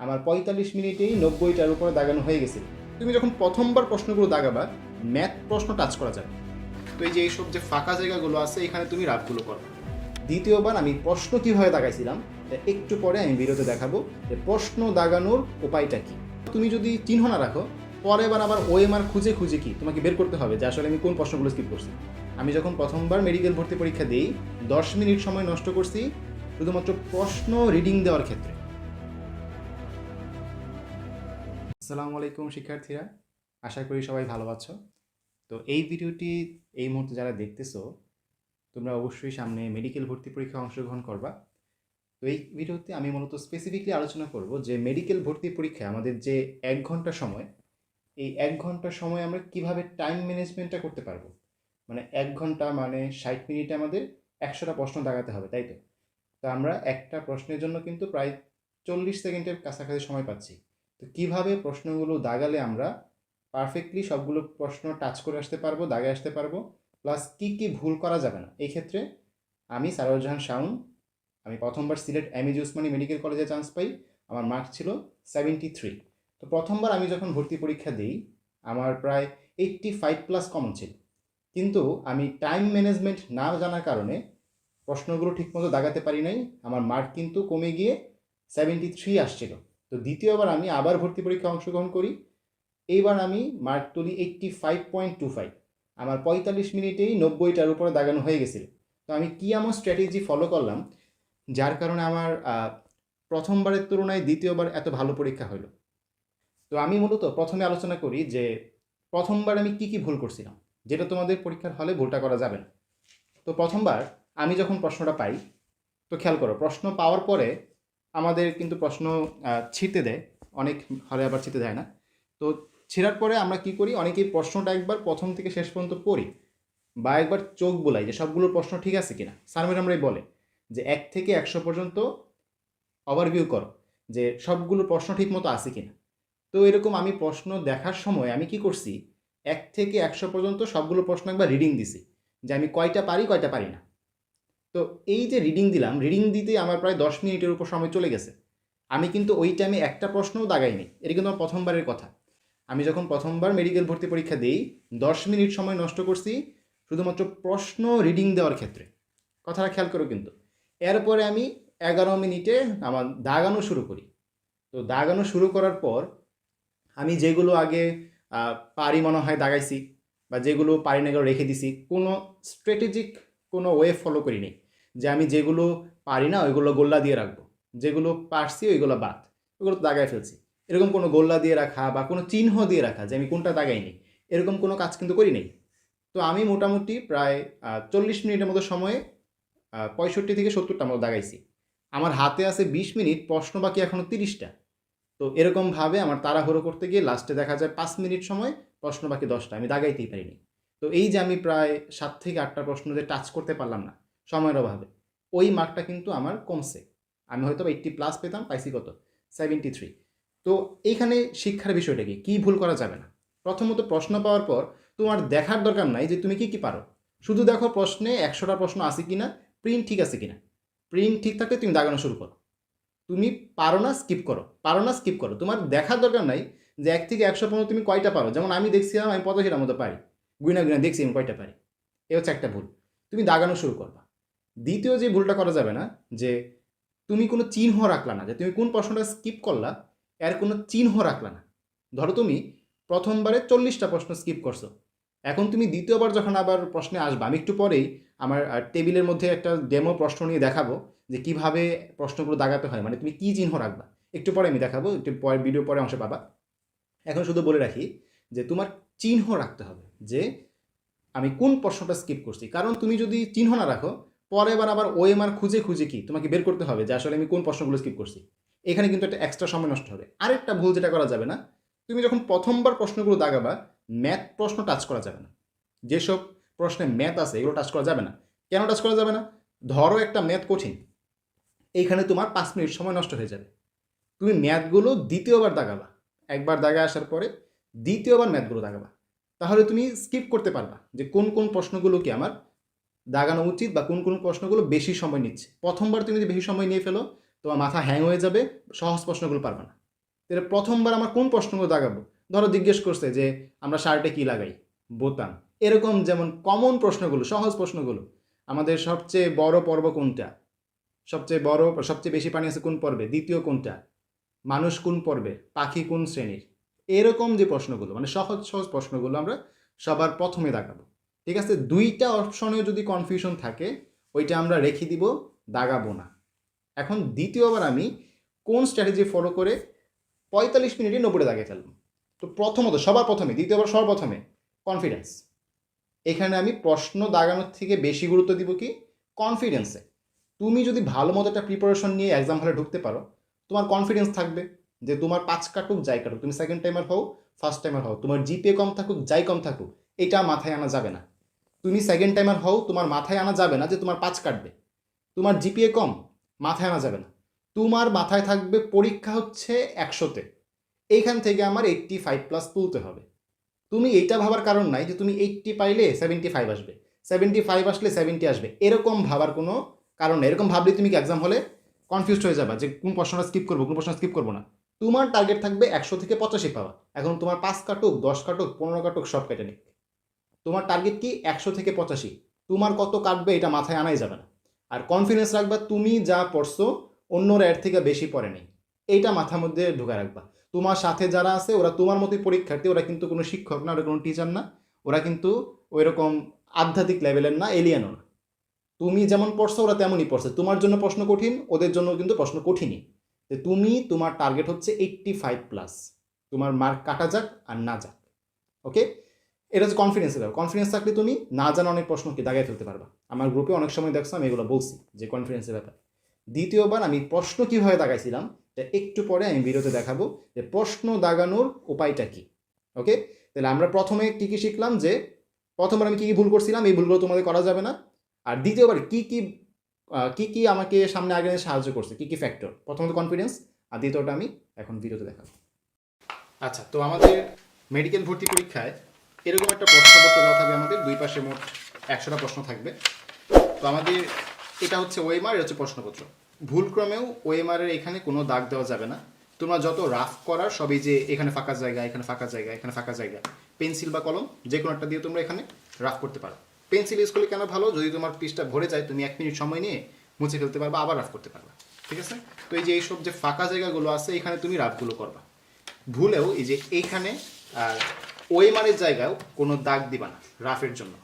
আমার পঁয়তাল্লিশ মিনিটেই নব্বইটার উপরে দাগানো হয়ে গেছে। তুমি যখন প্রথমবার প্রশ্নগুলো দাগাবা ম্যাথ প্রশ্ন টাচ করা যাবে। তো এই যে এইসব যে ফাঁকা জায়গাগুলো আছে, এখানে তুমি রাফগুলো করো। দ্বিতীয়বার আমি প্রশ্ন কীভাবে দাগাইছিলাম একটু পরে আমি ভিডিওতে দেখাবো যে প্রশ্ন দাগানোর উপায়টা কি। তুমি যদি চিহ্ন না রাখো পরের বার আবার ওএমআর খুঁজে খুঁজে কি, তোমাকে বের করতে হবে যে আসলে আমি কোন প্রশ্নগুলো স্কিপ করছি। আমি যখন প্রথমবার মেডিকেল ভর্তি পরীক্ষা দিই, দশ মিনিট সময় নষ্ট করছি, শুধুমাত্র প্রশ্ন রিডিং দেওয়ার ক্ষেত্রে। আসসালামু আলাইকুম শিক্ষার্থীরা। আশা করি সবাই ভালো আছো। তো এই ভিডিওটি এই মুহূর্তে যারা দেখতেছো, তোমরা অবশ্যই সামনে মেডিকেল ভর্তি পরীক্ষায় অংশগ্রহণ করবা। তো এই ভিডিওতে আমি মূলত স্পেসিফিকলি আলোচনা করব যে মেডিকেল ভর্তি পরীক্ষায় আমাদের যে এক ঘণ্টা সময়, এই এক ঘণ্টা সময় আমরা কীভাবে টাইম ম্যানেজমেন্টটা করতে পারব? মানে এক ঘণ্টা মানে ষাট মিনিটে আমাদের একশোটা প্রশ্ন দাগাতে হবে, তাই তো? তো আমরা একটা প্রশ্নের জন্য কিন্তু প্রায় চল্লিশ সেকেন্ডের কাছাকাছি সময় পাচ্ছি। তো কীভাবে প্রশ্নগুলো দাগালে আমরা পারফেক্টলি সবগুলো প্রশ্ন টাচ করে আসতে পারব দাগে আসতে পারব প্লাস কী কী ভুল করা যাবে না। এই ক্ষেত্রে আমি সারোজাহান শাউন আমি প্রথমবার Sylhet M MAG Osmani medical কলেজে চান্স পাই, আমার মার্ক ছিল সেভেন্টি থ্রি তো প্রথমবার আমি যখন ভর্তি পরীক্ষা দিই, আমার প্রায় এইট্টি ফাইভ প্লাস কমন ছিল। কিন্তু আমি টাইম ম্যানেজমেন্ট না জানার কারণে প্রশ্নগুলো ঠিকমতো দাগাতে পারি নাই, আমার মার্ক কিন্তু কমে গিয়ে সেভেন্টি থ্রি আসছিল। তো দ্বিতীয়বার আমি আবার ভর্তি পরীক্ষায় অংশগ্রহণ করি। এইবার আমি মার্ক তুলি eighty five point two five. আমার পঁয়তাল্লিশ মিনিটেই নব্বইটার উপরে দাগানো হয়ে গেছিল। তো আমি কী এমন স্ট্র্যাটেজি ফলো করলাম, যার কারণে আমার প্রথমবারের তুলনায় দ্বিতীয়বার এত ভালো পরীক্ষা হলো তো আমি মূলত প্রথমে আলোচনা করি যে, প্রথমবার আমি কি কি ভুল করছিলাম, যেটা তোমাদের পরীক্ষার হলে ভুলটা করা যাবে না। তো প্রথমবার আমি যখন প্রশ্নটা পাই, তো খেয়াল করো, প্রশ্ন পাওয়ার পরে আমাদের কিন্তু প্রশ্ন ছিটে দেয়। অনেক হলে আবার ছিটে দেয় না। তো ছেঁড়ার পরে আমরা কি করি? অনেকেই প্রশ্নটা একবার প্রথম থেকে শেষ পর্যন্ত পড়ি বা একবার চোখ বোলাই যে সবগুলো প্রশ্ন ঠিক আছে কিনা। স্যার ম্যাডামরাই বলে যে এক থেকে একশো পর্যন্ত ওভারভিউ করো যে সবগুলো প্রশ্ন ঠিক মতো আছে কিনা। তো এরকম আমি প্রশ্ন দেখার সময় আমি কি করছি? এক থেকে একশো পর্যন্ত সবগুলো প্রশ্ন একবার রিডিং দিছি যে আমি কয়টা পারি কয়টা পারি না। তো এই যে রিডিং দিলাম রিডিং দিতে আমার প্রায় দশ মিনিটের উপর সময় চলে গেছে। আমি কিন্তু ওই টাইমে একটা প্রশ্নও দাগাইনি। এটা কিন্তু আমার প্রথমবারের কথা। আমি যখন প্রথমবার মেডিকেল ভর্তি পরীক্ষা দিই, দশ মিনিট সময় নষ্ট করছি শুধুমাত্র প্রশ্ন রিডিং দেওয়ার ক্ষেত্রে। কথাটা খেয়াল করো কিন্তু। এরপরে আমি এগারো মিনিটে আমার দাগানো শুরু করি। তো দাগানো শুরু করার পর আমি যেগুলো আগে পারি মনে হয় দাগাইছি বা যেগুলো পারি না রেখে দিছি, কোনো স্ট্র্যাটেজিক কোনো ওয়ে ফলো করিনি। যে আমি যেগুলো পারি না, ওইগুলো গোল্লা দিয়ে রাখব। যেগুলো পারছি, ওইগুলো বাদ। ওগুলো তো দাগায় ফেলছি। এরকম কোনো গোল্লা দিয়ে রাখা বা কোনো চিহ্ন দিয়ে রাখা যে আমি কোনটা দাগাইনি এরকম কোনো কাজ কিন্তু করি নাই। তো আমি মোটামুটি প্রায় চল্লিশ মিনিটের মতো সময়ে পঁয়ষট্টি থেকে সত্তরটা মতো দাগাইছি। আমার হাতে আছে বিশ মিনিট, প্রশ্ন বাকি এখনও তিরিশটা। তো এরকমভাবে আমার তাড়াহুড়ো করতে গিয়ে লাস্টে দেখা যায় পাঁচ মিনিট সময়, প্রশ্ন বাকি দশটা। আমি দাগাইতেই পারিনি। তো এই যে আমি প্রায় সাত থেকে আটটা প্রশ্ন যে টাচ করতে পারলাম না সময়ের অভাবে। ওই মার্কটা কিন্তু আমার কমছে। আমি হয়তো এইট্টি প্লাস পেতাম, পাইছি কত? সেভেন্টি থ্রি তো এইখানে শিক্ষার বিষয়টা কি? কী ভুল করা যাবে না? প্রথমত প্রশ্ন পাওয়ার পর তোমার দেখার দরকার নাই যে তুমি কি কি পারো। শুধু দেখো প্রশ্নে একশোটা প্রশ্ন আছে কিনা প্রিন্ট ঠিক আছে কিনা। প্রিন্ট ঠিক থাকলে তুমি দাগানো শুরু করো। তুমি পারো না স্কিপ করো। পারো না স্কিপ করো। তোমার দেখার দরকার নাই যে এক থেকে একশো পর্যন্ত তুমি কয়টা পারো। যেমন আমি দেখছিলাম, আমি পঁচাশিটার মতো পারি। গুইনা গুইনা দেখছি আমি কয়টা পারি। এ হচ্ছে একটা ভুল। তুমি দাগানো শুরু করবা। দ্বিতীয় যে ভুলটা করা যাবে না, যে তুমি কোনো চিহ্ন রাখলা না, যে তুমি কোন প্রশ্নটা স্কিপ করলা, এর কোনো চিহ্ন রাখলা না। ধরো তুমি প্রথমবারে চল্লিশটা প্রশ্ন স্কিপ করছ। এখন তুমি দ্বিতীয়বার যখন আবার প্রশ্নে আসবা, আমি একটু পরেই আমার টেবিলের মধ্যে একটা ডেমো প্রশ্ন নিয়ে দেখাবো, যে কীভাবে প্রশ্নগুলো দাগাতে হয় মানে তুমি কী চিহ্ন রাখবা। একটু পরে আমি দেখাবো, একটু পরে ভিডিও পরে অংশ পাবা। এখন শুধু বলে রাখি যে তোমার চিহ্ন রাখতে হবে, যে আমি কোন প্রশ্নটা স্কিপ করছি। কারণ তুমি যদি চিহ্ন না রাখো পরে এবার আবার ওএমআর খুঁজে খুঁজে কি? তোমাকে বের করতে হবে যে আসলে আমি কোন প্রশ্নগুলো স্কিপ করছি। এখানে কিন্তু একটা এক্সট্রা সময় নষ্ট হবে। আরেকটা ভুল যেটা করা যাবে না, তুমি যখন প্রথমবার প্রশ্নগুলো দাগাবা ম্যাথ প্রশ্ন টাচ করা যাবে না। যেসব প্রশ্নে ম্যাথ আছে, এগুলো টাচ করা যাবে না। কেন টাচ করা যাবে না? ধরো একটা ম্যাথ কঠিন। এইখানে তোমার পাঁচ মিনিট সময় নষ্ট হয়ে যাবে। তুমি ম্যাথগুলো দ্বিতীয়বার দাগাবা। একবার দাগা আসার পরে দ্বিতীয়বার ম্যাথগুলো দাগাবা। তাহলে তুমি স্কিপ করতে পারবা যে কোন কোন প্রশ্নগুলো কি আমার দাগানো উচিত বা কোন কোন প্রশ্নগুলো বেশি সময় নিচ্ছে। প্রথমবার তুমি যদি বেশি সময় নিয়ে ফেলো, তোমার মাথা হ্যাং হয়ে যাবে, সহজ প্রশ্নগুলো পারবে না। তাহলে প্রথমবার আমার কোন প্রশ্নগুলো দাগাবো? ধরো জিজ্ঞেস করছে যে, আমরা শার্টে কি লাগাই? বোতাম। এরকম যেমন কমন প্রশ্নগুলো, সহজ প্রশ্নগুলো। আমাদের সবচেয়ে বড় পর্ব কোনটা? সবচেয়ে বড়, সবচেয়ে বেশি পানি আছে কোন পর্বে? দ্বিতীয় কোনটা? মানুষ কোন পর্বে? পাখি কোন শ্রেণির? এরকম যে প্রশ্নগুলো মানে সহজ সহজ প্রশ্নগুলো আমরা সবার প্রথমে দাগাবো। ঠিক আছে? দুইটা অপশনেও যদি কনফিউশন থাকে, ওইটা আমরা রেখে দিব দাগাবো না এখন দ্বিতীয়বার আমি কোন স্ট্র্যাটেজি ফলো করে পঁয়তাল্লিশ মিনিটে নব্বইটা দাগে ফেলব তো প্রথমত, সবার প্রথমে, দ্বিতীয়বার সবার প্রথমে কনফিডেন্স এখানে আমি প্রশ্ন দাগানোর থেকে বেশি গুরুত্ব দিব কি? কনফিডেন্সে তুমি যদি ভালো মতো একটা প্রিপারেশন নিয়ে এক্সাম হলে ঢুকতে পারো, তোমার কনফিডেন্স থাকবে যে তোমার পাঁচ কাটুক, যাই কাটুক। তুমি সেকেন্ড টাইমার হও ফার্স্ট টাইমার হও। তোমার জিপিএ কম থাকুক, যাই কম থাকুক, এটা মাথায় আনা যাবে না। তুমি সেকেন্ড টাইমার হও, তোমার মাথায় আনা যাবে না যে তোমার পাঁচ কাটবে। তোমার জিপিএ কম, মাথায় আনা যাবে না। তোমার মাথায় থাকবে পরীক্ষা হচ্ছে একশোতে। এইখান থেকে আমার এইট্টি ফাইভ প্লাস তুলতে হবে। তুমি এইটা ভাবার কারণ নাই যে তুমি এইট্টি পাইলে সেভেন্টি ফাইভ আসবে। সেভেন্টি ফাইভ আসলে সেভেন্টি আসবে। এরকম ভাবার কোনো কারণ নেই। এরকম ভাবলে তুমি কি এক্সাম হলে কনফিউজড হয়ে যাবা যে কোন প্রশ্নটা স্কিপ করব, কোন প্রশ্ন স্কিপ করব না। তোমার টার্গেট থাকবে একশো থেকে পঁচাশি পাওয়া। এখন তোমার পাঁচ কাটুক, দশ কাটুক, পনেরো কাটুক, সব কেটে নিক। তোমার টার্গেট কি একশো থেকে পঁচাশি? তোমার কত কাটবে এটা মাথায় আনাই যাবে না। আর কনফিডেন্স রাখবা, তুমি যা পড়ছো অন্যরা এর থেকে বেশি পড়ে নেই। এইটা মাথার মধ্যে ঢুকে রাখবা। তোমার সাথে যারা আছে, ওরা তোমার মতোই পরীক্ষার্থী, ওরা কিন্তু কোনো শিক্ষক না, ওরা কোনো টিচার না। ওরা কিন্তু ওই রকম আধ্যাত্মিক লেভেলের না এলিয়ানও না। তুমি যেমন পড়ছো, ওরা তেমনই পড়ছে। তোমার জন্য প্রশ্ন কঠিন, ওদের জন্য কিন্তু প্রশ্ন কঠিনই। যে তুমি, তোমার টার্গেট হচ্ছে এইট্টি ফাইভ প্লাস তোমার মার্ক কাটা যাক আর না যাক। ওকে এটা হচ্ছে কনফিডেন্সের ব্যাপার। কনফিডেন্স থাকলে তুমি না জানা অনেক প্রশ্ন কি দাগায় ফেলতে পারবা। আমার গ্রুপে অনেক সময় দেখছ, আমি এগুলো বলছি, যে কনফিডেন্সের ব্যাপার। দ্বিতীয়বার আমি প্রশ্ন কীভাবে দাগাইছিলাম, এটা একটু পরে আমি ভিডিওতে দেখাবো যে প্রশ্ন দাগানোর উপায়টা কি। ওকে তাহলে আমরা প্রথমে কী কী শিখলাম যে, প্রথমবার আমি কী কী ভুল করছিলাম, এই ভুলগুলো তোমাদের করা যাবে না। আর দ্বিতীয়বার কী কী কী কী আমাকে সামনে আগে সাহায্য করছে, কী কী ফ্যাক্টর প্রথমত কনফিডেন্স আর দ্বিতীয়টা আমি এখন ভিডিওতে দেখাবো। আচ্ছা তো আমাদের মেডিকেল ভর্তি পরীক্ষায় এরকম একটা প্রশ্নপত্র দেওয়া থাকবে আমাদের। দুই পাশে মোট একশোটা প্রশ্ন থাকবে। তো আমাদের এটা হচ্ছে ওএমআর এটা হচ্ছে প্রশ্নপত্র। ভুলক্রমেও ওএমআর এর এখানে কোনো দাগ দেওয়া যাবে না। তোমরা যত রাফ করার, সবই যে এখানে ফাঁকা জায়গা, এখানে ফাঁকা জায়গা, এখানে ফাঁকা জায়গা, পেন্সিল বা কলম, যে কোনো একটা দিয়ে তোমরা এখানে রাফ করতে পারো। পেন্সিল ইউজ করলে কেন ভালো? যদি তোমার পিসটা ভরে যায়, তুমি এক মিনিট সময় নিয়ে মুছে ফেলতে পারবা, আবার রাফ করতে পারবা। ঠিক আছে? তো এই যে এইসব যে ফাঁকা জায়গাগুলো আছে, এখানে তুমি রাফগুলো করবা। ভুলেও এই যে এইখানে আর ওই মানের জায়গায় কোনো দাগ দিবা না রাফের জন্য।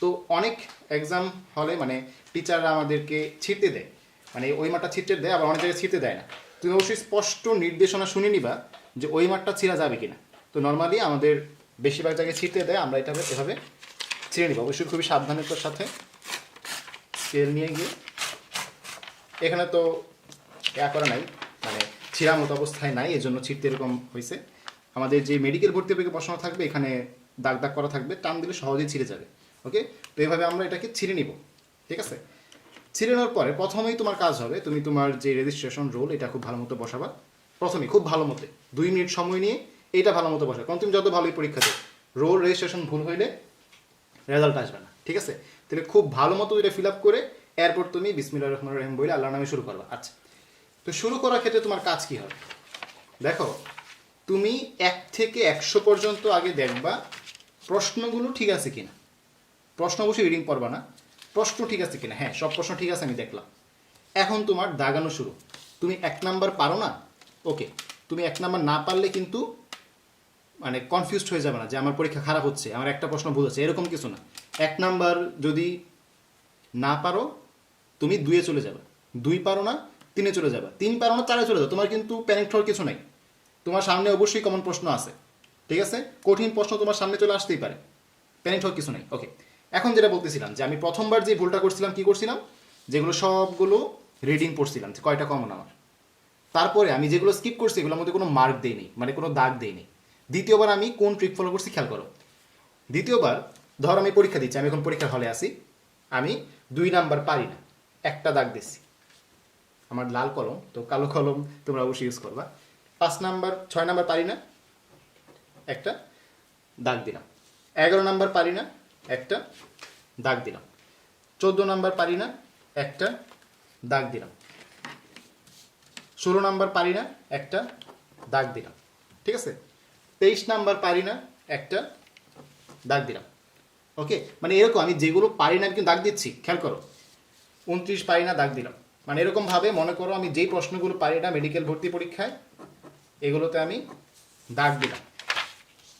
তো অনেক এক্সাম হলে মানে টিচাররা আমাদেরকে ছিটতে দেয়। মানে ওই মাঠটা ছিটতে দেয়, আবার অনেক জায়গায় ছিটতে দেয় না। তুমি অবশ্যই স্পষ্ট নির্দেশনা শুনে নিবা যে ওই মাঠটা ছিঁড়া যাবে কিনা। তো নর্মালি আমাদের বেশিরভাগ জায়গায় ছিটতে দেয়, আমরা এটা এভাবে ছিঁড়ে নিব। অবশ্যই খুবই সাবধানতার সাথে স্কেল নিয়ে গিয়ে। এখানে তো ইয়া করা নাই মানে ছিঁড়া মতো অবস্থায় নাই, এজন্য ছিটতে এরকম হয়েছে আমাদের যে মেডিকেল ভর্তি পেকে বসানো থাকবে, এখানে দাগ দাগ করা থাকবে, টান দিলে সহজেই ছিঁড়ে যাবে। ওকে তো এইভাবে আমরা এটাকে ছিঁড়ে নিব। ঠিক আছে? ছিঁড়ে নেওয়ার পরে প্রথমেই তোমার কাজ হবে, তুমি তোমার যে রেজিস্ট্রেশন রোল এটা খুব ভালো মতো বসাবা। প্রথমে খুব ভালো মতো, দুই মিনিট সময় নিয়ে এইটা ভালো মতো বসাবে। কারণ তুমি যত ভালোই পরীক্ষা দেবে রোল রেজিস্ট্রেশন ভুল হইলে রেজাল্ট আসবে না। ঠিক আছে? তাহলে খুব ভালো মতো এটা ফিল আপ করে এরপর তুমি বিসমিল্লাহ রহমান রহিম বলে আল্লাহ নামে শুরু করবা। আচ্ছা। তো শুরু করার ক্ষেত্রে তোমার কাজ কি হবে? দেখো তুমি এক থেকে একশো পর্যন্ত আগে দেখবা প্রশ্নগুলো ঠিক আছে কিনা। প্রশ্ন অবশ্যই রিডিং পড়বা না। প্রশ্ন ঠিক আছে কিনা? হ্যাঁ সব প্রশ্ন ঠিক আছে, আমি দেখলাম। এখন তোমার দাগানো শুরু। তুমি এক নাম্বার পারো না? ওকে। তুমি এক নাম্বার না পারলে কিন্তু মানে কনফিউজড হয়ে যাবে না যে আমার পরীক্ষা খারাপ হচ্ছে, আমার একটা প্রশ্ন ভুল হচ্ছে, এরকম কিছু না। এক নাম্বার যদি না পারো, তুমি দুয়ে চলে যাবে। দুই পারো না, তিনে চলে যাবে। তিন পারো না, চারে চলে যাবে তোমার কিন্তু প্যানিক হওয়ার কিছু নাই। তোমার সামনে অবশ্যই কমন প্রশ্ন আছে। ঠিক আছে? কঠিন প্রশ্ন তোমার সামনে চলে আসতেই পারে। প্যানিক হওয়ার কিছু নেই। ওকে এখন যেটা বলতেছিলাম যে আমি প্রথমবার যে ভুলটা করছিলাম, কি করছিলাম? যেগুলো সবগুলো রিডিং পড়ছিলাম, যে কয়টা কমন আমার। তারপরে আমি যেগুলো স্কিপ করছি, এগুলোর মধ্যে কোনো মার্ক দেইনি মানে কোনো দাগ দেইনি দ্বিতীয়বার আমি কোন ট্রিক ফলো করছি খেয়াল করো। দ্বিতীয়বার, ধর আমি পরীক্ষা দিচ্ছি, আমি এখন পরীক্ষার হলে আসি আমি দুই নাম্বার পারি না। একটা দাগ দিচ্ছি। আমার লাল কলম, তো কালো কলম তোমরা অবশ্যই ইউজ করবা। পাঁচ নাম্বার, ছয় নাম্বার পারি না? একটা, দাগ দিলাম। এগারো নাম্বার পারি না? একটা, দাগ দিলাম। চোদ্দ নাম্বার পারি না? একটা, দাগ দিলাম। ষোলো নাম্বার পারি না? একটা, দাগ দিলাম। ঠিক আছে? তেইশ নাম্বার পারি না? একটা, দাগ দিলাম। ওকে? মানে এরকম আমি যেগুলো পারি না কিন্তু দাগ দিচ্ছি। খেয়াল করো। উনত্রিশ পারি না, দাগ দিলাম। মানে এরকমভাবে মনে করো আমি যেই প্রশ্নগুলো পারি না মেডিকেল ভর্তি পরীক্ষায় এগুলোতে আমি দাগ দিলাম।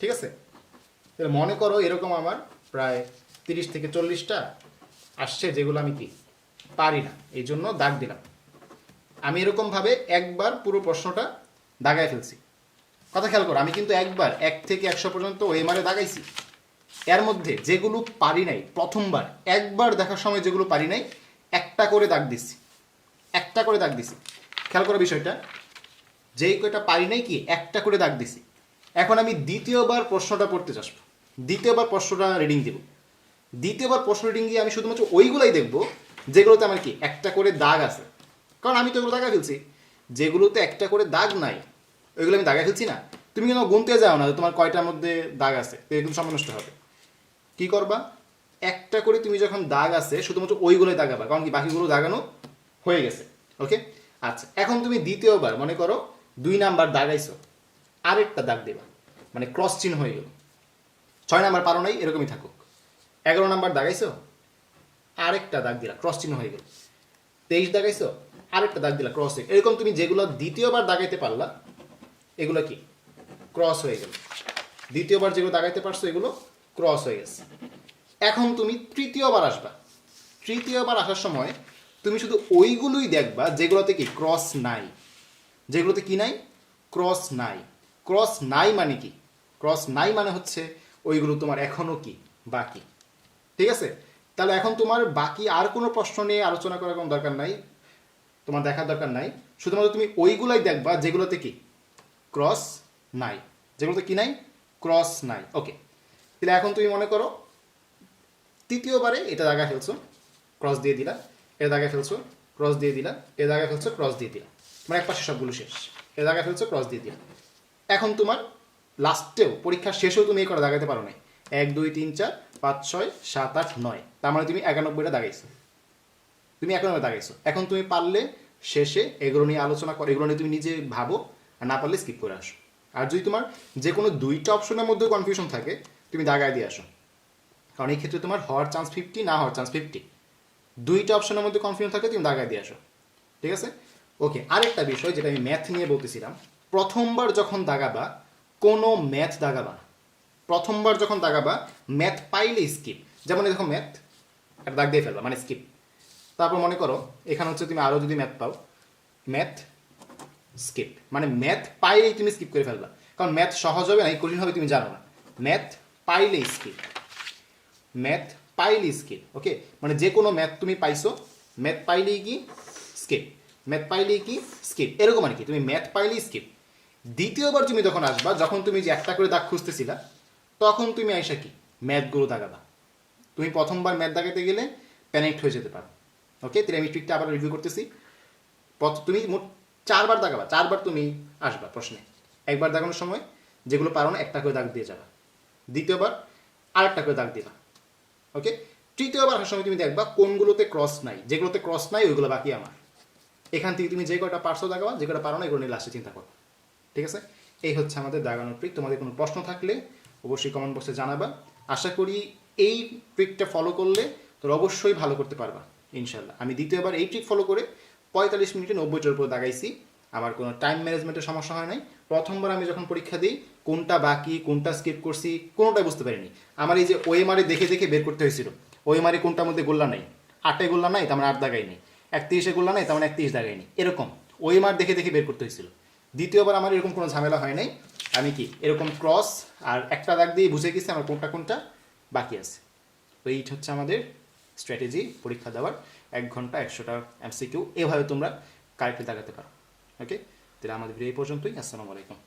ঠিক আছে? তাহলে মনে করো এরকম আমার প্রায় তিরিশ থেকে চল্লিশটা আসছে যেগুলো আমি কি পারি না, এই জন্য দাগ দিলাম। আমি এরকমভাবে একবার পুরো প্রশ্নটা দাগায় ফেলছি। কথা খেয়াল করো, আমি কিন্তু একবার এক থেকে একশো পর্যন্ত ওএমআরে দাগাইছি। এর মধ্যে যেগুলো পারি নাই, প্রথমবার, একবার দেখার সময় যেগুলো পারি নাই, একটা করে দাগ দিচ্ছি। একটা করে দাগ দিছি খেয়াল করো বিষয়টা। যেই কয়টা পারি নাই কি, একটা করে দাগ দিছি। এখন আমি দ্বিতীয়বার প্রশ্নটা পড়তে চাসবো। দ্বিতীয়বার প্রশ্নটা রিডিং দেব। দ্বিতীয়বার প্রশ্ন রিডিং গিয়ে আমি শুধুমাত্র ওইগুলাই দেখব, যেগুলোতে আমার কি একটা করে দাগ আছে। কারণ আমি তো এগুলো দাগা ফেলছি। যেগুলোতে একটা করে দাগ নাই, ওইগুলো আমি দাগা ফেলছি না। তুমি কেন গুনতে যাও না তোমার কয়টার মধ্যে দাগ আছে? এগুলো সময় নষ্ট হবে। কি করবা? একটা করে তুমি যখন দাগ আছে, শুধুমাত্র ওইগুলোই দাগাবা। কারণ কি, বাকিগুলো দাগানো হয়ে গেছে। ওকে আচ্ছা এখন তুমি দ্বিতীয়বার মনে করো দুই নাম্বার দাগাইছো আরেকটা দাগ দেবা মানে ক্রস চিহ্ন হয়ে গেল। ছয় নাম্বার পারো নাই, এরকমই থাকুক। এগারো নাম্বার দাগাইছো আরেকটা দাগ দিলা ক্রস চিহ্ন হয়ে গেল। তেইশ দাগাইছো আরেকটা দাগ দিলা ক্রস এরকম তুমি যেগুলো দ্বিতীয়বার দাগাইতে পারলা, এগুলো কি? ক্রস হয়ে গেল। দ্বিতীয়বার যেগুলো দাগাইতে পারছ, এগুলো ক্রস হয়ে গেছে। এখন তুমি তৃতীয়বার আসবা। তৃতীয়বার আসার সময় তুমি শুধু ওইগুলোই দেখবা, যেগুলোতে কি ক্রস নাই। যেগুলোতে কি নাই? ক্রস নাই। ক্রস নাই মানে কি? ক্রস নাই মানে হচ্ছে ওইগুলো তোমার এখনও কি? বাকি। ঠিক আছে? তাহলে এখন তোমার বাকি আর কোনো প্রশ্ন নিয়ে আলোচনা করার কোনো দরকার নাই। তোমার দেখার দরকার নাই। শুধুমাত্র তুমি ওইগুলাই দেখবা যেগুলোতে কি? ক্রস নাই। যেগুলোতে কি নাই? ক্রস নাই। ওকে। তাহলে এখন তুমি মনে করো, তৃতীয়বারে এটা দাগা ফেলছো, ক্রস দিয়ে দিলা এ দাগা ফেলছো, ক্রস দিয়ে দিলা এ দাগা ফেলছো, ক্রস দিয়ে দিলা। মানে এক পাশে সবগুলো শেষ। এ দাগা ফেলছো ক্রস দিয়ে দিলা এখন তোমার লাস্টেও পরীক্ষা শেষেও তুমি এই করে দাগাতে পারো নাই। এক, দুই, তিন, চার, পাঁচ, ছয়, সাত, আট, নয়। তার মানে তুমি একানব্বইটা দাগাইছো। তুমি একানব্বই দাগাইছো। এখন তুমি পারলে শেষে এগুলো নিয়ে আলোচনা করো, এগুলো নিয়ে তুমি নিজে ভাবো, আর না পারলে স্কিপ করে আসো। আর যদি তোমার যে কোনো দুইটা অপশনের মধ্যে কনফিউশন থাকে, তুমি দাগায় দিয়ে আসো। কারণ এই ক্ষেত্রে তোমার হওয়ার চান্স ফিফটি না হওয়ার চান্স ফিফটি দুইটা অপশনের মধ্যে কনফিউশন থাকে তুমি দাগায় দিয়ে আসো। ঠিক আছে? ওকে, আরেকটা বিষয় যেটা আমি ম্যাথ নিয়ে বলতেছিলাম। প্রথমবার যখন দাগাবা, কোনো ম্যাথ দাগাবা প্রথমবার যখন দাগাবা ম্যাথ পাইলে স্কিপ যেমন দেখো ম্যাথ একটা দাগ দিয়ে ফেলবা মানে স্কিপ তারপর মনে করো, এখানে হচ্ছে তুমি আরও যদি ম্যাথ পাও ম্যাথ স্কিপ মানে ম্যাথ পাইলেই তুমি স্কিপ করে ফেলবা। কারণ ম্যাথ সহজ হবে না, এই কঠিন হবে তুমি জানো না। ম্যাথ পাইলেই স্কিপ ম্যাথ পাইলেই স্কিপ ওকে মানে যে কোনো ম্যাথ তুমি পাইছো ম্যাথ পাইলেই কি? স্কিপ ম্যাথ পাইলেই কি? স্কিপ এরকম আর কি। তুমি ম্যাথ পাইলেই স্কিপ দ্বিতীয়বার তুমি যখন আসবা, যখন তুমি যে একটা করে দাগ খুঁজতেছিলা, তখন তুমি আইসা কি? ম্যাথগুলো দাগাবা। তুমি প্রথমবার ম্যাথ দাগাতে গেলে প্যানিকড হয়ে যেতে পারো। ওকে তাহলে আমি ট্রিকটা আবার রিভিউ করতেছি। তুমি মোট চারবার দাগাবা। চারবার তুমি আসবা প্রশ্নে। একবার দাগানোর সময় যেগুলো পারো না, একটা করে দাগ দিয়ে যাবা। দ্বিতীয়বার আরেকটা করে দাগ দিবা। ওকে তৃতীয়বার আসার সময় তুমি দেখবা কোনগুলোতে ক্রস নাই। যেগুলোতে ক্রস নাই, ওইগুলো বাকি আমার। এখান থেকে তুমি যে কয়টা পারছ দাগাবা যে কটা পারো না, এগুলো নিয়ে লাস্টে চিন্তা করো। ঠিক আছে? এই হচ্ছে আমাদের দাগানোর ট্রিক তোমাদের কোনো প্রশ্ন থাকলে অবশ্যই কমেন্ট বক্সে জানাবা। আশা করি এই ট্রিকটা ফলো করলে তোর অবশ্যই ভালো করতে পারবা ইনশাল্লাহ আমি দ্বিতীয়বার এই ট্রিক ফলো করে পঁয়তাল্লিশ মিনিটে নব্বইটার উপর দাগাইছি। আমার কোনো টাইম ম্যানেজমেন্টের সমস্যা হয় নাই। প্রথমবার আমি যখন পরীক্ষা দিই, কোনটা বাকি, কোনটা স্কিপ করছি, কোনোটাই বুঝতে পারিনি। আমার এই যে ওএমআরে দেখে দেখে বের করতে হয়েছিল। ওএমআরে কোনটার মধ্যে গোল্লা নাই? আটে গোল্লা নাই তো মানে আট দাগাইনি একত্রিশে গোল্লা নাই, তার মানে একত্রিশ দাগাইনি এরকম। ওই মার দেখে দেখে বের করতে হয়েছিল। দ্বিতীয়বার আমার এরকম কোনো ঝামেলা হয় নাই। আমি কি, এরকম ক্রস আর একটা দাগ দিয়ে বুঝে গেছি আমার কোনটা কোনটা বাকি আছে। তো হচ্ছে আমাদের স্ট্র্যাটেজি পরীক্ষা দেওয়ার। এক ঘণ্টা একশোটা এমসিকিউ এভাবে তোমরা কারেক্টলি দাগাতে পারো। ওকে তাহলে আমাদের ভিডিও এই পর্যন্তই। আসসালামু আলাইকুম।